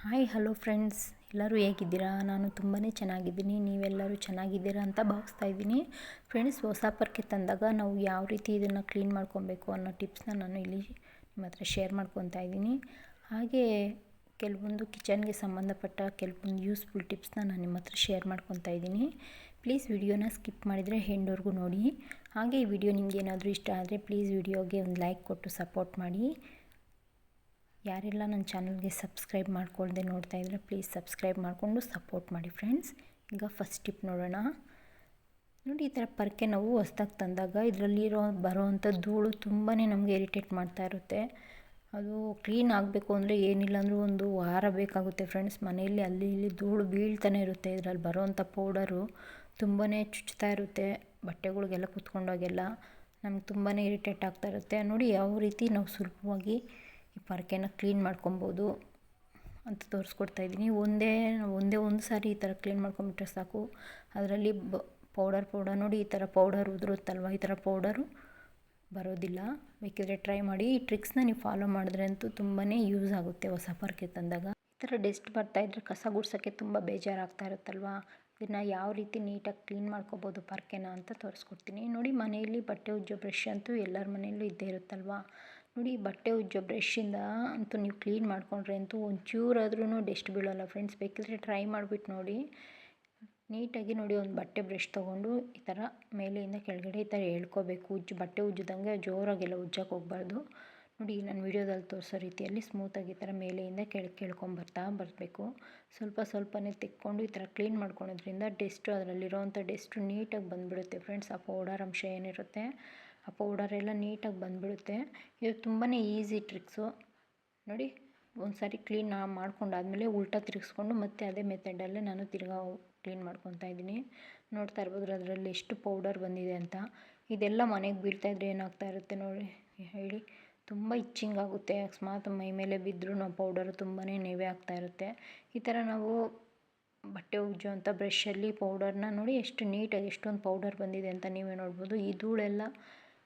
Hi hello friends ಎಲ್ಲರೂ ಹೇಗಿದ್ದೀರಾ? ನಾನು ತುಂಬಾ ಚೆನ್ನಾಗಿದ್ದೀನಿ. ನೀವೆಲ್ಲರೂ ಚೆನ್ನಾಗಿದ್ದೀರಾ ಅಂತ ಭಾವಿಸ್ತಾ ಇದ್ದೀನಿ. ಫ್ರೆಂಡ್ಸ್ ಹೊಸ ಪರ್ಕೆ ತಂದಾಗ ನಾವು ಯಾವ ರೀತಿ ಇದನ್ನು ಕ್ಲೀನ್ ಮಾಡ್ಕೊಬೇಕು ಅನ್ನೋ ಟಿಪ್ಸ್ನ ನಾನು ಇಲ್ಲಿ ನಿಮ್ಮ ಹತ್ರ ಶೇರ್ ಮಾಡ್ಕೊತಾ ಇದ್ದೀನಿ. ಹಾಗೆ ಕೆಲವೊಂದು ಕಿಚನ್ಗೆ ಸಂಬಂಧಪಟ್ಟ ಕೆಲವೊಂದು ಯೂಸ್ಫುಲ್ ಟಿಪ್ಸ್ನ ನಾನು ನಿಮ್ಮ ಹತ್ರ ಶೇರ್ ಮಾಡ್ಕೊತಾ ಇದ್ದೀನಿ. ಪ್ಲೀಸ್ ವಿಡಿಯೋನ ಸ್ಕಿಪ್ ಮಾಡಿದರೆ ಹೆಂಡೋರ್ಗೂ ನೋಡಿ. ಹಾಗೆ ಈ ವಿಡಿಯೋ ನಿಮ್ಗೆ ಏನಾದರೂ ಇಷ್ಟ ಆದರೆ ಪ್ಲೀಸ್ ವಿಡಿಯೋಗೆ ಒಂದು ಲೈಕ್ ಕೊಟ್ಟು ಸಪೋರ್ಟ್ ಮಾಡಿ. ಯಾರೆಲ್ಲ ನನ್ನ ಚಾನಲ್ಗೆ ಸಬ್ಸ್ಕ್ರೈಬ್ ಮಾಡ್ಕೊಳ್ಳದೆ ನೋಡ್ತಾ ಇದ್ದರೆ ಪ್ಲೀಸ್ ಸಬ್ಸ್ಕ್ರೈಬ್ ಮಾಡಿಕೊಂಡು ಸಪೋರ್ಟ್ ಮಾಡಿ ಫ್ರೆಂಡ್ಸ್. ಈಗ ಫಸ್ಟ್ ಟಿಪ್ ನೋಡೋಣ. ನೋಡಿ, ಈ ಥರ ಪರ್ಕೆ ನಾವು ಹೊಸ್ದಾಗಿ ತಂದಾಗ ಇದರಲ್ಲಿರೋ ಬರೋವಂಥ ಧೂಳು ತುಂಬಾ ನಮಗೆ ಇರಿಟೇಟ್ ಮಾಡ್ತಾ ಇರುತ್ತೆ. ಅದು ಕ್ಲೀನ್ ಆಗಬೇಕು ಅಂದರೆ ಏನಿಲ್ಲ ಅಂದರೂ ಒಂದು ವಾರ ಬೇಕಾಗುತ್ತೆ ಫ್ರೆಂಡ್ಸ್. ಮನೆಯಲ್ಲಿ ಅಲ್ಲಿ ಇಲ್ಲಿ ಧೂಳು ಬೀಳ್ತಾನೆ ಇರುತ್ತೆ. ಇದರಲ್ಲಿ ಬರೋವಂಥ ಪೌಡರು ತುಂಬಾ ಚುಚ್ತಾ ಇರುತ್ತೆ. ಬಟ್ಟೆಗಳಿಗೆಲ್ಲ ಕುತ್ಕೊಂಡಾಗೆಲ್ಲ ನಮ್ಗೆ ತುಂಬಾ ಇರಿಟೇಟ್ ಆಗ್ತಾ ಇರುತ್ತೆ. ನೋಡಿ, ಯಾವ ರೀತಿ ನಾವು ಸುಲಭವಾಗಿ ಈ ಪರ್ಕೆನ ಕ್ಲೀನ್ ಮಾಡ್ಕೊಬೋದು ಅಂತ ತೋರಿಸ್ಕೊಡ್ತಾ ಇದ್ದೀನಿ. ಒಂದೇ ಒಂದೇ ಒಂದು ಸಾರಿ ಈ ಥರ ಕ್ಲೀನ್ ಮಾಡ್ಕೊಂಬಿಟ್ರೆ ಸಾಕು. ಅದರಲ್ಲಿ ಬ, ಪೌಡರ್ ಪೌಡರ್ ನೋಡಿ ಈ ಥರ ಪೌಡರ್ ಉದುರುತ್ತಲ್ವ? ಈ ಥರ ಪೌಡರು ಬರೋದಿಲ್ಲ. ಬೇಕಿದ್ರೆ ಟ್ರೈ ಮಾಡಿ. ಈ ಟ್ರಿಕ್ಸ್ನ ನೀವು ಫಾಲೋ ಮಾಡಿದ್ರೆ ಅಂತೂ ತುಂಬಾ ಯೂಸ್ ಆಗುತ್ತೆ ಹೊಸ ಪರ್ಕೆ ತಂದಾಗ. ಈ ಥರ ಡೆಸ್ಟ್ ಬರ್ತಾಯಿದ್ರೆ ಕಸ ಗುಡ್ಸೋಕ್ಕೆ ತುಂಬ ಬೇಜಾರಾಗ್ತಾ ಇರುತ್ತಲ್ವ? ಇದನ್ನು ಯಾವ ರೀತಿ ನೀಟಾಗಿ ಕ್ಲೀನ್ ಮಾಡ್ಕೋಬೋದು ಪರ್ಕೆನ ಅಂತ ತೋರಿಸ್ಕೊಡ್ತೀನಿ. ನೋಡಿ ಮನೆಯಲ್ಲಿ ಬಟ್ಟೆ ಉಜ್ಜೋ ಬ್ರಷ್ ಅಂತೂ ಎಲ್ಲರ ಮನೆಯಲ್ಲೂ ಇದ್ದೇ ಇರುತ್ತಲ್ವ? ನೋಡಿ ಬಟ್ಟೆ ಉಜ್ಜೋ ಬ್ರಷಿಂದ ಅಂತೂ ನೀವು ಕ್ಲೀನ್ ಮಾಡಿಕೊಂಡ್ರೆ ಅಂತೂ ಒಂಚೂರಾದ್ರೂ ಡೆಸ್ಟ್ ಬೀಳೋಲ್ಲ ಫ್ರೆಂಡ್ಸ್ ಬೇಕಿದ್ರೆ ಟ್ರೈ ಮಾಡಿಬಿಟ್ಟು ನೋಡಿ. ನೀಟಾಗಿ ನೋಡಿ ಒಂದು ಬಟ್ಟೆ ಬ್ರಷ್ ತೊಗೊಂಡು ಈ ಥರ ಮೇಲೆಯಿಂದ ಕೆಳಗಡೆ ಈ ಥರ ಎಳ್ಕೋಬೇಕು ಉಜ್ಜು, ಬಟ್ಟೆ ಉಜ್ಜಿದಂಗೆ ಜೋರಾಗೆಲ್ಲ ಉಜ್ಜಕ್ಕೆ ಹೋಗ್ಬಾರ್ದು. ನೋಡಿ ನಾನು ವಿಡಿಯೋದಲ್ಲಿ ತೋರಿಸೋ ರೀತಿಯಲ್ಲಿ ಸ್ಮೂತಾಗಿ ಈ ಥರ ಮೇಲೆಯಿಂದ ಕೆಳ ಕೇಳ್ಕೊಂಬರ್ತಾ ಬರಬೇಕು. ಸ್ವಲ್ಪ ಸ್ವಲ್ಪನೇ ತೆಕ್ಕೊಂಡು ಈ ಥರ ಕ್ಲೀನ್ ಮಾಡ್ಕೊಳೋದ್ರಿಂದ ಡೆಸ್ಟು ಅದರಲ್ಲಿರೋವಂಥ ಡೆಸ್ಟು ನೀಟಾಗಿ ಬಂದುಬಿಡುತ್ತೆ ಫ್ರೆಂಡ್ಸ್ ಆ ಪೌಡರ್ ಅಂಶ ಏನಿರುತ್ತೆ? ಆ ಪೌಡರೆಲ್ಲ ನೀಟಾಗಿ ಬಂದುಬಿಡುತ್ತೆ. ಇದು ತುಂಬಾ ಈಸಿ ಟ್ರಿಕ್ಸು. ನೋಡಿ ಒಂದು ಸಾರಿ ಕ್ಲೀನ್ ಮಾಡ್ಕೊಂಡಾದಮೇಲೆ ಉಲ್ಟಾ ತಿರುಗಿಸ್ಕೊಂಡು ಮತ್ತೆ ಅದೇ ಮೆಥಡಲ್ಲೇ ನಾನು ತಿರ್ಗಾ ಕ್ಲೀನ್ ಮಾಡ್ಕೊತಾ ಇದ್ದೀನಿ. ನೋಡ್ತಾ ಇರ್ಬೋದು ಅದರಲ್ಲಿ ಎಷ್ಟು ಪೌಡರ್ ಬಂದಿದೆ ಅಂತ. ಇದೆಲ್ಲ ಮನೆಗೆ ಬೀಳ್ತಾಯಿದ್ರೆ ಏನಾಗ್ತಾ ಇರುತ್ತೆ ನೋಡಿ, ಹೇಳಿ. ತುಂಬ ಇಚ್ಚಿಂಗ್ ಆಗುತ್ತೆ. ಅಕಸ್ಮಾತ್ ಮೈ ಮೇಲೆ ಬಿದ್ದರೂ ನಾವು ಪೌಡರು ತುಂಬಾ ನೆವೆ ಆಗ್ತಾ ಇರುತ್ತೆ. ಈ ಥರ ನಾವು ಬಟ್ಟೆ ಉಜ್ಜುವಂಥ ಬ್ರಷಲ್ಲಿ ಪೌಡರ್ನ ನೋಡಿ ಎಷ್ಟು ನೀಟಾಗಿ ಎಷ್ಟೊಂದು ಪೌಡರ್ ಬಂದಿದೆ ಅಂತ ನೀವೇ ನೋಡ್ಬೋದು. ಈ ಧೂಳೆಲ್ಲ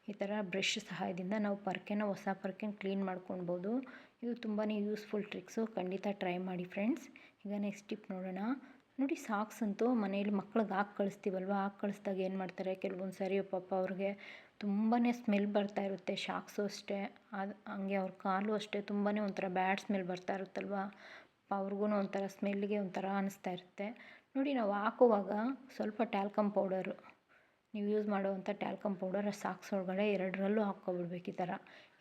ಈ ಥರ ಬ್ರಷ್ ಸಹಾಯದಿಂದ ನಾವು ಪರ್ಕೆನ, ಹೊಸ ಪರ್ಕೆನ ಕ್ಲೀನ್ ಮಾಡ್ಕೊಳ್ಬೋದು. ಇದು ತುಂಬಾ ಯೂಸ್ಫುಲ್ ಟ್ರಿಕ್ಸು. ಖಂಡಿತ ಟ್ರೈ ಮಾಡಿ ಫ್ರೆಂಡ್ಸ್. ಈಗ ನೆಕ್ಸ್ಟ್ ಟಿಪ್ ನೋಡೋಣ. ನೋಡಿ ಸಾಕ್ಸ್ ಅಂತೂ ಮನೇಲಿ ಮಕ್ಳಿಗೆ ಹಾಕಿ ಕಳಿಸ್ತೀವಲ್ವ? ಹಾಕಿ ಕಳಿಸ್ದಾಗ ಏನು ಮಾಡ್ತಾರೆ? ಕೆಲವೊಂದು ಸಾರಿ ಪಾಪ ಅವ್ರಿಗೆ ತುಂಬಾ ಸ್ಮೆಲ್ ಬರ್ತಾ ಇರುತ್ತೆ ಶಾಕ್ಸು ಅಷ್ಟೇ. ಅದು ಹಂಗೆ ಅವ್ರ ಕಾಲು ಅಷ್ಟೇ ತುಂಬಾ ಒಂಥರ ಬ್ಯಾಡ್ ಸ್ಮೆಲ್ ಬರ್ತಾ ಇರುತ್ತಲ್ವ? ಅವ್ರಿಗೂ ಒಂಥರ ಸ್ಮೆಲ್ಗೆ ಒಂಥರ ಅನ್ನಿಸ್ತಾ ಇರುತ್ತೆ. ನೋಡಿ ನಾವು ಹಾಕುವಾಗ ಸ್ವಲ್ಪ ಟ್ಯಾಲ್ಕಮ್ ಪೌಡರು. ನೀವು ಯೂಸ್ ಮಾಡುವಂಥ ಟ್ಯಾಲ್ಕಮ್ ಪೌಡರ್ ಸಾಕ್ಸ್ ಒಳಗಡೆ ಎರಡರಲ್ಲೂ ಹಾಕ್ಕೊಬಿಡ್ಬೇಕು ಈ ಥರ.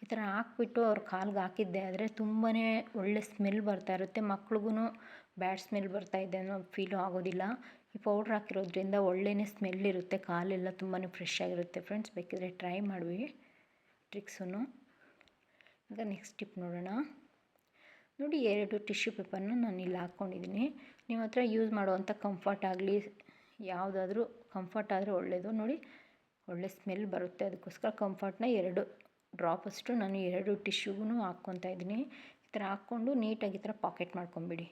ಈ ಥರ ಹಾಕ್ಬಿಟ್ಟು ಅವ್ರ ಕಾಲ್ಗೆ ಹಾಕಿದ್ದೆ ಆದರೆ ತುಂಬಾ ಒಳ್ಳೆ ಸ್ಮೆಲ್ ಬರ್ತಾ ಇರುತ್ತೆ. ಮಕ್ಳಿಗೂ ಬ್ಯಾಡ್ ಸ್ಮೆಲ್ ಬರ್ತಾ ಇದೆ ಅನ್ನೋ ಫೀಲು ಆಗೋದಿಲ್ಲ. ಈ ಪೌಡ್ರ್ ಹಾಕಿರೋದ್ರಿಂದ ಒಳ್ಳೆಯ ಸ್ಮೆಲ್ ಇರುತ್ತೆ. ಕಾಲೆಲ್ಲ ತುಂಬಾ ಫ್ರೆಶ್ ಆಗಿರುತ್ತೆ ಫ್ರೆಂಡ್ಸ್ ಬೇಕಿದ್ರೆ ಟ್ರೈ ಮಾಡುವಿ ಟ್ರಿಕ್ಸನ್ನು ಈಗ ನೆಕ್ಸ್ಟ್ ಟಿಪ್ ನೋಡೋಣ. ನೋಡಿ, ಎರಡು ಟಿಶ್ಯೂ ಪೇಪರ್ನ ನಾನು ಇಲ್ಲಿ ಹಾಕ್ಕೊಂಡಿದ್ದೀನಿ. ನಿಮ್ಮ ಹತ್ರ ಯೂಸ್ ಮಾಡುವಂಥ ಕಂಫರ್ಟ್ ಆಗಲಿ ಯಾವುದಾದ್ರೂ ಕಂಫರ್ಟ್ ಆದರೆ ಒಳ್ಳೆಯದು ನೋಡಿ, ಒಳ್ಳೆ ಸ್ಮೆಲ್ ಬರುತ್ತೆ. ಅದಕ್ಕೋಸ್ಕರ ಕಂಫರ್ಟ್ನ ಎರಡು ಡ್ರಾಪಷ್ಟು ನಾನು ಎರಡು ಟಿಶ್ಯೂಗೂ ಹಾಕ್ಕೊತಾ ಇದ್ದೀನಿ. ಈ ಥರ ಹಾಕ್ಕೊಂಡು ನೀಟಾಗಿ ಈ ಥರ ಪಾಕೆಟ್ ಮಾಡ್ಕೊಂಬಿಡಿ.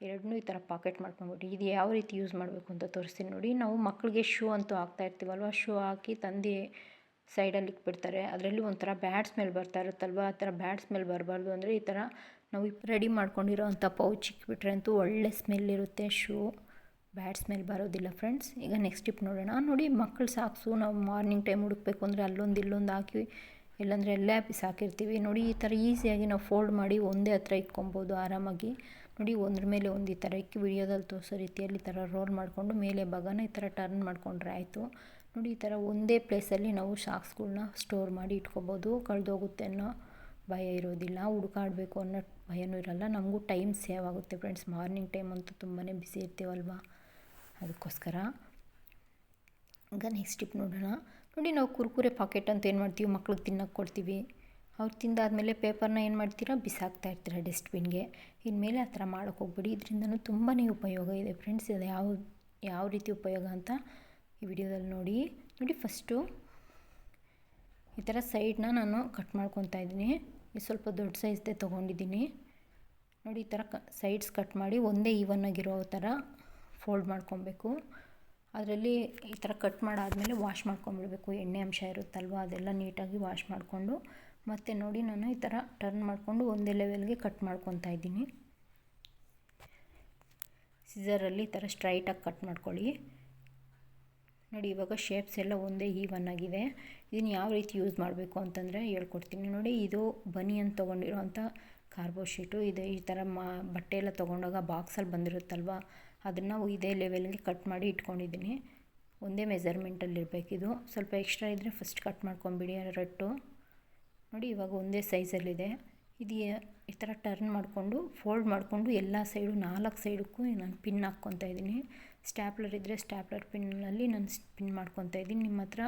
ಎರಡನ್ನೂ ಈ ಥರ ಪಾಕೆಟ್ ಮಾಡ್ಕೊಂಬಿಡಿ. ಇದು ಯಾವ ರೀತಿ ಯೂಸ್ ಮಾಡಬೇಕು ಅಂತ ತೋರಿಸ್ತೀನಿ ನೋಡಿ. ನಾವು ಮಕ್ಕಳಿಗೆ ಶೂ ಅಂತೂ ಹಾಕ್ತಾ ಇರ್ತೀವಲ್ವ? ಶೂ ಹಾಕಿ ತಂದು ಸೈಡಲ್ಲಿ ಇಟ್ಬಿಡ್ತಾರೆ. ಅದರಲ್ಲಿ ಒಂಥರ ಬ್ಯಾಡ್ ಸ್ಮೆಲ್ ಬರ್ತಾ ಇರುತ್ತಲ್ವ? ಆ ಥರ ಬ್ಯಾಡ್ ಸ್ಮೆಲ್ ಬರಬಾರ್ದು ಅಂದರೆ ಈ ಥರ ನಾವು ರೆಡಿ ಮಾಡ್ಕೊಂಡಿರೋ ಅಂಥ ಪೌಚ್ ಇಕ್ಬಿಟ್ರೆ ಅಂತೂ ಒಳ್ಳೆ ಸ್ಮೆಲ್ ಇರುತ್ತೆ ಶೂ ಬ್ಯಾಡ್ ಸ್ಮೆಲ್ ಬರೋದಿಲ್ಲ ಫ್ರೆಂಡ್ಸ್ ಈಗ ನೆಕ್ಸ್ಟ್ ಟಿಪ್ ನೋಡೋಣ. ನೋಡಿ ಮಕ್ಕಳು ಸಾಕ್ಸು. ನಾವು ಮಾರ್ನಿಂಗ್ ಟೈಮ್ ಹುಡುಕ್ಬೇಕು ಅಂದರೆ ಅಲ್ಲೊಂದು ಇಲ್ಲೊಂದು ಹಾಕಿ, ಇಲ್ಲಾಂದರೆ ಎಲ್ಲೇ ಪೀಸ್ ಹಾಕಿರ್ತೀವಿ. ನೋಡಿ, ಈ ಥರ ಈಸಿಯಾಗಿ ನಾವು ಫೋಲ್ಡ್ ಮಾಡಿ ಒಂದೇ ಹತ್ರ ಇಟ್ಕೊಬೋದು ಆರಾಮಾಗಿ. ನೋಡಿ, ಒಂದ್ರ ಮೇಲೆ ಒಂದು ಈ ಥರ ಇಕ್ಕಿ ವಿಡಿಯೋದಲ್ಲಿ ತೋರಿಸೋ ರೀತಿಯಲ್ಲಿ ಈ ಥರ ರೋಲ್ ಮಾಡಿಕೊಂಡು ಮೇಲೆ ಭಾಗನ ಈ ಥರ ಟರ್ನ್ ಮಾಡಿಕೊಂಡ್ರೆ ಆಯಿತು. ನೋಡಿ, ಈ ಥರ ಒಂದೇ ಪ್ಲೇಸಲ್ಲಿ ನಾವು ಶಾಕ್ಸ್ಗಳನ್ನ ಸ್ಟೋರ್ ಮಾಡಿ ಇಟ್ಕೊಬೋದು. ಕಳೆದೋಗುತ್ತೆ ಅನ್ನೋ ಭಯ ಇರೋದಿಲ್ಲ. ಹುಡುಕಾಡಬೇಕು ಅನ್ನೋ ಭಯನೂ ಇರಲ್ಲ. ನಮಗೂ ಟೈಮ್ ಸೇವ್ ಆಗುತ್ತೆ ಫ್ರೆಂಡ್ಸ್ ಮಾರ್ನಿಂಗ್ ಟೈಮ್ ಅಂತೂ ತುಂಬಾ ಬಿಸಿ ಇರ್ತೀವಲ್ವ? ಅದಕ್ಕೋಸ್ಕರ ಈಗ ನೆಕ್ಸ್ಟ್ ಟಿಪ್ ನೋಡೋಣ. ನೋಡಿ ನಾವು ಕುರ್ಕುರೆ ಪಾಕೆಟ್ ಅಂತ ಏನು ಮಾಡ್ತೀವಿ ಮಕ್ಳಿಗೆ ತಿನ್ನೋಕೆ ಕೊಡ್ತೀವಿ. ಅವ್ರು ತಿಂದಾದಮೇಲೆ ಪೇಪರ್ನ ಏನು ಮಾಡ್ತೀರಾ? ಬಿಸಾಕ್ತಾ ಇರ್ತೀರ ಡಸ್ಟ್ಬಿನ್ಗೆ ಇನ್ಮೇಲೆ ಆ ಥರ ಮಾಡೋಕೆ ಹೋಗ್ಬೇಡಿ. ಇದರಿಂದನೂ ತುಂಬಾ ಉಪಯೋಗ ಇದೆ ಫ್ರೆಂಡ್ಸ್ ಅದು ಯಾವ ಯಾವ ರೀತಿ ಉಪಯೋಗ ಅಂತ ಈ ವಿಡಿಯೋದಲ್ಲಿ ನೋಡಿ. ನೋಡಿ ಫಸ್ಟು ಈ ಥರ ಸೈಡ್ನ ನಾನು ಕಟ್ ಮಾಡ್ಕೊತಾ ಇದ್ದೀನಿ. ಇದು ಸ್ವಲ್ಪ ದೊಡ್ಡ ಸೈಜ್ದೇ ತೊಗೊಂಡಿದ್ದೀನಿ. ನೋಡಿ ಈ ಥರ ಕ ಸೈಡ್ಸ್ ಕಟ್ ಮಾಡಿ ಒಂದೇ ಈವನ್ ಆಗಿರೋ ಥರ ಫೋಲ್ಡ್ ಮಾಡ್ಕೊಬೇಕು. ಅದರಲ್ಲಿ ಈ ಥರ ಕಟ್ ಮಾಡಾದಮೇಲೆ ವಾಶ್ ಮಾಡ್ಕೊಂಬಿಡ್ಬೇಕು. ಎಣ್ಣೆ ಅಂಶ ಇರುತ್ತಲ್ವ, ಅದೆಲ್ಲ ನೀಟಾಗಿ ವಾಶ್ ಮಾಡಿಕೊಂಡು. ಮತ್ತು ನೋಡಿ ನಾನು ಈ ಥರ ಟರ್ನ್ ಮಾಡಿಕೊಂಡು ಒಂದೇ ಲೆವೆಲ್ಗೆ ಕಟ್ ಮಾಡ್ಕೊತಾ ಇದ್ದೀನಿ. ಸಿಸರಲ್ಲಿ ಈ ಥರ ಸ್ಟ್ರೈಟಾಗಿ ಕಟ್ ಮಾಡ್ಕೊಳ್ಳಿ. ನೋಡಿ ಇವಾಗ ಶೇಪ್ಸ್ ಎಲ್ಲ ಒಂದೇ ಈವನ್ ಆಗಿದೆ. ಇದನ್ನು ಯಾವ ರೀತಿ ಯೂಸ್ ಮಾಡಬೇಕು ಅಂತಂದರೆ ಹೇಳ್ಕೊಡ್ತೀನಿ. ನೋಡಿ ಇದು ಬನಿಯನ್ ತೊಗೊಂಡಿರೋವಂಥ ಕಾರ್ಬೋ ಶೀಟು ಇದು ಈ ಥರ ಮಾ ಬಟ್ಟೆ ಎಲ್ಲ ತೊಗೊಂಡಾಗ ಬಾಕ್ಸಲ್ಲಿ ಬಂದಿರುತ್ತಲ್ವ ಅದನ್ನು ಇದೇ ಲೆವೆಲ್ಗೆ ಕಟ್ ಮಾಡಿ ಇಟ್ಕೊಂಡಿದ್ದೀನಿ ಒಂದೇ ಮೆಜರ್ಮೆಂಟಲ್ಲಿ ಇರಬೇಕಿದು ಸ್ವಲ್ಪ ಎಕ್ಸ್ಟ್ರಾ ಇದ್ದರೆ ಫಸ್ಟ್ ಕಟ್ ಮಾಡ್ಕೊಂಬಿಡಿ ರಟ್ಟು. ನೋಡಿ ಇವಾಗ ಒಂದೇ ಸೈಜಲ್ಲಿದೆ ಇದು. ಈ ಥರ ಟರ್ನ್ ಮಾಡಿಕೊಂಡು ಫೋಲ್ಡ್ ಮಾಡಿಕೊಂಡು ಎಲ್ಲ ಸೈಡು ನಾಲ್ಕು ಸೈಡಕ್ಕೂ ನಾನು ಪಿನ್ ಹಾಕ್ಕೊತಾ ಇದ್ದೀನಿ ಸ್ಟ್ಯಾಪ್ಲರ್ ಇದ್ದರೆ ಸ್ಟ್ಯಾಪ್ಲರ್ ಪಿನ್ನಲ್ಲಿ ನಾನು ಪಿನ್ ಮಾಡ್ಕೊತಾ ಇದ್ದೀನಿ ನಿಮ್ಮ ಹತ್ರ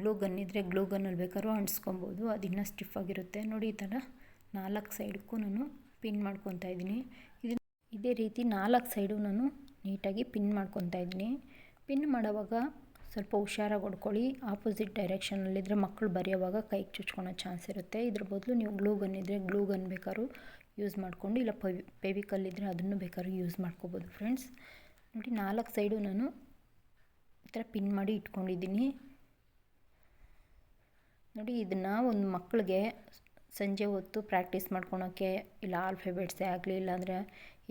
ಗ್ಲೂ ಗನ್ ಇದ್ದರೆ ಗ್ಲೂ ಗನ್ನಲ್ಲಿ ಬೇಕಾದ್ರೂ ಅಂಟಿಸ್ಕೊಬೋದು. ಅದು ಇನ್ನೂ ಸ್ಟಿಫ್ ಆಗಿರುತ್ತೆ. ನೋಡಿ ಈ ಥರ ನಾಲ್ಕು ಸೈಡಕ್ಕೂ ನಾನು ಪಿನ್ ಮಾಡ್ಕೊತಾ ಇದ್ದೀನಿ ಇದು ರೀತಿ ನಾಲ್ಕು ಸೈಡು ನಾನು ನೀಟಾಗಿ ಪಿನ್ ಮಾಡ್ಕೊತಾ ಇದ್ದೀನಿ. ಪಿನ್ ಮಾಡೋವಾಗ ಸ್ವಲ್ಪ ಹುಷಾರಾಗಿ ಹೊಡ್ಕೊಳ್ಳಿ. ಆಪೋಸಿಟ್ ಡೈರೆಕ್ಷನಲ್ಲಿದ್ದರೆ ಮಕ್ಕಳು ಬರೆಯೋವಾಗ ಕೈಗೆ ಚುಚ್ಕೊಳೋ ಚಾನ್ಸ್ ಇರುತ್ತೆ. ಇದ್ರ ಬದಲು ನೀವು ಗ್ಲೂ ಗನ್ ಇದ್ದರೆ ಗ್ಲೂ ಗನ್ ಬೇಕಾದ್ರೂ ಯೂಸ್ ಮಾಡಿಕೊಂಡು, ಇಲ್ಲ ಪೆವಿ, ಪೆವಿಕಲ್ ಇದ್ದರೆ ಅದನ್ನು ಬೇಕಾದ್ರೂ ಯೂಸ್ ಮಾಡ್ಕೋಬೋದು ಫ್ರೆಂಡ್ಸ್. ನೋಡಿ, ನಾಲ್ಕು ಸೈಡು ನಾನು ಈ ಥರ ಪಿನ್ ಮಾಡಿ ಇಟ್ಕೊಂಡಿದ್ದೀನಿ. ನೋಡಿ, ಇದನ್ನು ಒಂದು ಮಕ್ಕಳಿಗೆ ಸಂಜೆ ಹೊತ್ತು ಪ್ರಾಕ್ಟೀಸ್ ಮಾಡ್ಕೊಳೋಕ್ಕೆ ಇಲ್ಲ ಆಲ್ಫೆಬೆಟ್ಸೇ ಆಗಲಿ ಇಲ್ಲಾಂದರೆ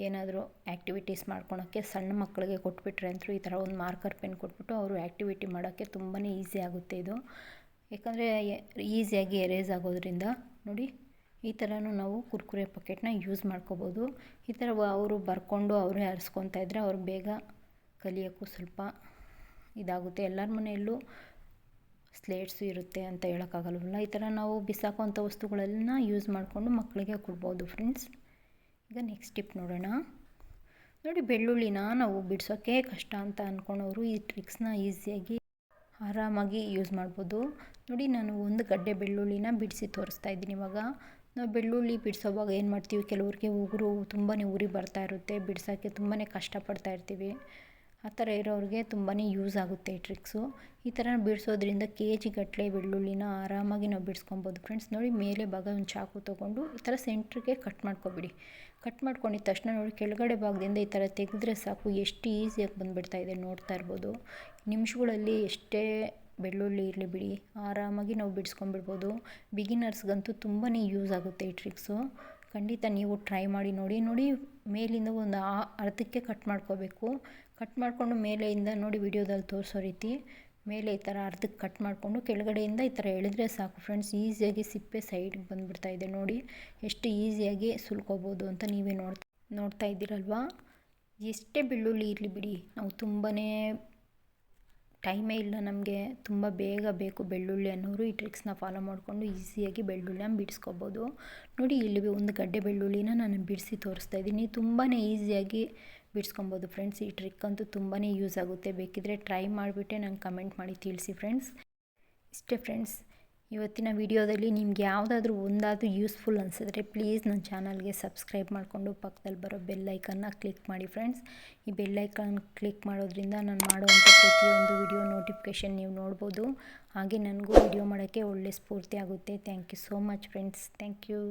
ಏನಾದರೂ ಆ್ಯಕ್ಟಿವಿಟೀಸ್ ಮಾಡ್ಕೊಳೋಕ್ಕೆ ಸಣ್ಣ ಮಕ್ಕಳಿಗೆ ಕೊಟ್ಬಿಟ್ರೆ ಅಂತೂ ಈ ಥರ ಒಂದು ಮಾರ್ಕರ್ ಪೆನ್ ಕೊಟ್ಬಿಟ್ಟು ಅವರು ಆ್ಯಕ್ಟಿವಿಟಿ ಮಾಡೋಕ್ಕೆ ತುಂಬಾ ಈಸಿ ಆಗುತ್ತೆ ಇದು. ಯಾಕಂದರೆ ಈಸಿಯಾಗಿ ಎರೇಸ್ ಆಗೋದ್ರಿಂದ ನೋಡಿ ಈ ಥರನೂ ನಾವು ಕುರ್ಕುರೆ ಪಾಕೆಟ್ನ ಯೂಸ್ ಮಾಡ್ಕೋಬೋದು. ಈ ಥರ ಅವರು ಬರ್ಕೊಂಡು ಅವರೇ ಇದ್ದರೆ ಅವ್ರು ಬೇಗ ಕಲಿಯೋಕ್ಕೂ ಸ್ವಲ್ಪ ಇದಾಗುತ್ತೆ. ಎಲ್ಲರ ಮನೆಯಲ್ಲೂ ಸ್ಲೇಟ್ಸು ಇರುತ್ತೆ ಅಂತ ಹೇಳೋಕ್ಕಾಗಲ್ವಲ್ಲ ಈ ಥರ ನಾವು ಬಿಸಾಕುವಂಥ ವಸ್ತುಗಳನ್ನ ಯೂಸ್ ಮಾಡಿಕೊಂಡು ಮಕ್ಕಳಿಗೆ ಕೊಡ್ಬೋದು ಫ್ರೆಂಡ್ಸ್ ಈಗ ನೆಕ್ಸ್ಟ್ ಟಿಪ್ ನೋಡೋಣ. ನೋಡಿ ಬೆಳ್ಳುಳ್ಳಿನ ನಾವು ಬಿಡಿಸೋಕ್ಕೆ ಕಷ್ಟ ಅಂತ ಅಂದ್ಕೊಂಡವರು ಈ ಟ್ರಿಕ್ಸ್ನ ಈಸಿಯಾಗಿ ಆರಾಮಾಗಿ ಯೂಸ್ ಮಾಡ್ಬೋದು. ನೋಡಿ ನಾನು ಒಂದು ಗಡ್ಡೆ ಬೆಳ್ಳುಳ್ಳಿನ ಬಿಡಿಸಿ ತೋರಿಸ್ತಾ ಇದ್ದೀನಿ ಇವಾಗ. ನಾವು ಬೆಳ್ಳುಳ್ಳಿ ಬಿಡಿಸೋವಾಗ ಏನು ಮಾಡ್ತೀವಿ? ಕೆಲವ್ರಿಗೆ ಉಗುರು ತುಂಬಾ ಉರಿ ಬರ್ತಾ ಇರುತ್ತೆ ಬಿಡ್ಸೋಕ್ಕೆ ತುಂಬಾ ಕಷ್ಟಪಡ್ತಾ ಇರ್ತೀವಿ. ಆ ಥರ ಇರೋರಿಗೆ ತುಂಬಾ ಯೂಸ್ ಆಗುತ್ತೆ ಈ ಟ್ರಿಕ್ಸು. ಈ ಥರ ಬಿಡಿಸೋದ್ರಿಂದ ಕೆ ಜಿ ಗಟ್ಟಲೆ ಬೆಳ್ಳುಳ್ಳಿನ ಆರಾಮಾಗಿ ನಾವು ಬಿಡಿಸ್ಕೊಬೋದು ಫ್ರೆಂಡ್ಸ್. ನೋಡಿ ಮೇಲೆ ಭಾಗ ಒಂದು ಚಾಕು ತೊಗೊಂಡು ಈ ಥರ ಸೆಂಟ್ರಿಗೆ ಕಟ್ ಮಾಡ್ಕೊಬಿಡಿ. ಕಟ್ ಮಾಡ್ಕೊಂಡಿದ್ದ ತಕ್ಷಣ ನೋಡಿ ಕೆಳಗಡೆ ಭಾಗದಿಂದ ಈ ಥರ ತೆಗೆದ್ರೆ ಸಾಕು. ಎಷ್ಟು ಈಸಿಯಾಗಿ ಬಂದುಬಿಡ್ತಾ ಇದೆ ನೋಡ್ತಾ ಇರ್ಬೋದು. ನಿಮಿಷಗಳಲ್ಲಿ ಎಷ್ಟೇ ಬೆಳ್ಳುಳ್ಳಿ ಇರಲಿ ಬಿಡಿ, ಆರಾಮಾಗಿ ನಾವು ಬಿಡಿಸ್ಕೊಂಬಿಡ್ಬೋದು. ಬಿಗಿನರ್ಸ್ಗಂತೂ ತುಂಬಾ ಯೂಸ್ ಆಗುತ್ತೆ ಈ ಟ್ರಿಕ್ಸು. ಖಂಡಿತ ನೀವು ಟ್ರೈ ಮಾಡಿ ನೋಡಿ. ನೋಡಿ ಮೇಲಿಂದ ಒಂದು ಅರ್ಧಕ್ಕೆ ಕಟ್ ಮಾಡ್ಕೋಬೇಕು. ಕಟ್ ಮಾಡಿಕೊಂಡು ಮೇಲೆಯಿಂದ ನೋಡಿ ವಿಡಿಯೋದಲ್ಲಿ ತೋರಿಸೋ ರೀತಿ ಮೇಲೆ ಈ ಥರ ಅರ್ಧಕ್ಕೆ ಕಟ್ ಮಾಡಿಕೊಂಡು ಕೆಳಗಡೆಯಿಂದ ಈ ಥರ ಎಳೆದ್ರೆ ಸಾಕು ಫ್ರೆಂಡ್ಸ್. ಈಸಿಯಾಗಿ ಸಿಪ್ಪೆ ಸೈಡ್ಗೆ ಬಂದುಬಿಡ್ತಾ ಇದೆ ನೋಡಿ. ಎಷ್ಟು ಈಸಿಯಾಗಿ ಸುಲ್ಕೋಬೋದು ಅಂತ ನೀವೇ ನೋಡ್ತಾ ನೋಡ್ತಾ ಇದ್ದೀರಲ್ವಾ? ಎಷ್ಟೇ ಬೆಳ್ಳುಳ್ಳಿ ಇರಲಿ ಬಿಡಿ. ನಾವು ತುಂಬಾ ಟೈಮೇ ಇಲ್ಲ ನಮಗೆ. ತುಂಬ ಬೇಗ ಬೇಕು ಬೆಳ್ಳುಳ್ಳಿ ಅನ್ನೋರು ಈ ಟ್ರಿಕ್ಸ್ನ ಫಾಲೋ ಮಾಡಿಕೊಂಡು ಈಸಿಯಾಗಿ ಬೆಳ್ಳುಳ್ಳಿನ ಬಿಡಿಸ್ಕೋಬೋದು. ನೋಡಿ ಇಲ್ಲಿ ಒಂದು ಗಡ್ಡೆ ಬೆಳ್ಳುಳ್ಳಿನ ನಾನು ಬಿಡಿಸಿ ತೋರಿಸ್ತಾ ಇದ್ದೀನಿ. ತುಂಬಾ ಈಸಿಯಾಗಿ ಬಿಡಿಸ್ಕೊಬೋದು ಫ್ರೆಂಡ್ಸ್. ಈ ಟ್ರಿಕ್ ಅಂತೂ ತುಂಬಾ ಯೂಸ್ ಆಗುತ್ತೆ. ಬೇಕಿದ್ರೆ ಟ್ರೈ ಮಾಡಿಬಿಟ್ಟೆ ನಂಗೆ ಕಮೆಂಟ್ ಮಾಡಿ ತಿಳಿಸಿ ಫ್ರೆಂಡ್ಸ್. ಇಷ್ಟೇ ಫ್ರೆಂಡ್ಸ್, ಇವತ್ತಿನ ವಿಡಿಯೋದಲ್ಲಿ ನಿಮ್ಗೆ ಯಾವುದಾದ್ರೂ ಒಂದಾದರೂ ಯೂಸ್ಫುಲ್ ಅನಿಸಿದ್ರೆ ಪ್ಲೀಸ್ ನನ್ನ ಚಾನಲ್ಗೆ ಸಬ್ಸ್ಕ್ರೈಬ್ ಮಾಡಿಕೊಂಡು ಪಕ್ಕದಲ್ಲಿ ಬರೋ ಬೆಲ್ಲೈಕನ್ನ ಕ್ಲಿಕ್ ಮಾಡಿ ಫ್ರೆಂಡ್ಸ್. ಈ ಬೆಲ್ಲೈಕನ್ ಕ್ಲಿಕ್ ಮಾಡೋದ್ರಿಂದ ನಾನು ಮಾಡುವಂಥ ಪ್ರತಿಯೊಂದು ವಿಡಿಯೋ ನೋಟಿಫಿಕೇಷನ್ ನೀವು ನೋಡ್ಬೋದು. ಹಾಗೆ ನನಗೂ ವಿಡಿಯೋ ಮಾಡೋಕ್ಕೆ ಒಳ್ಳೆ ಸ್ಫೂರ್ತಿ ಆಗುತ್ತೆ. Thank you so much friends. Thank you